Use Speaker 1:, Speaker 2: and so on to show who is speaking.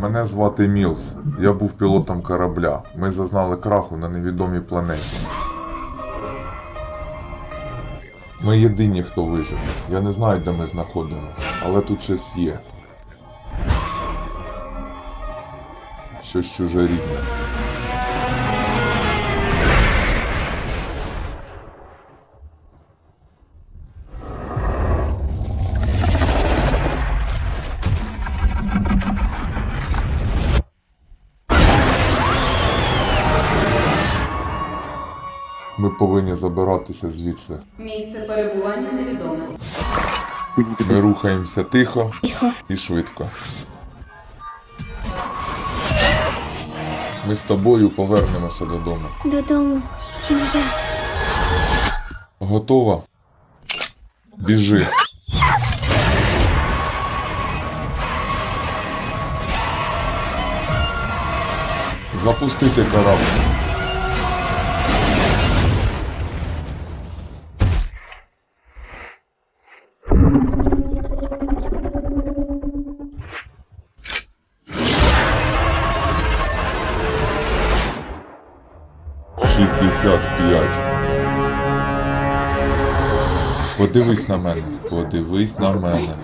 Speaker 1: Мене звати Мілс. Я був пілотом корабля. Ми зазнали краху на невідомій планеті. Ми єдині, хто вижив. Я не знаю, де ми знаходимося, але тут щось є. Щось чужорідне. Ми повинні забиратися звідси.
Speaker 2: Місце перебування невідоме.
Speaker 1: Ми рухаємося тихо
Speaker 3: Тихо.
Speaker 1: і швидко. Ми з тобою повернемося додому.
Speaker 3: Додому. Сім'я.
Speaker 1: Готова? Біжи. Запустити корабль. Шістдесят п'ять. Подивись на мене, подивись на мене.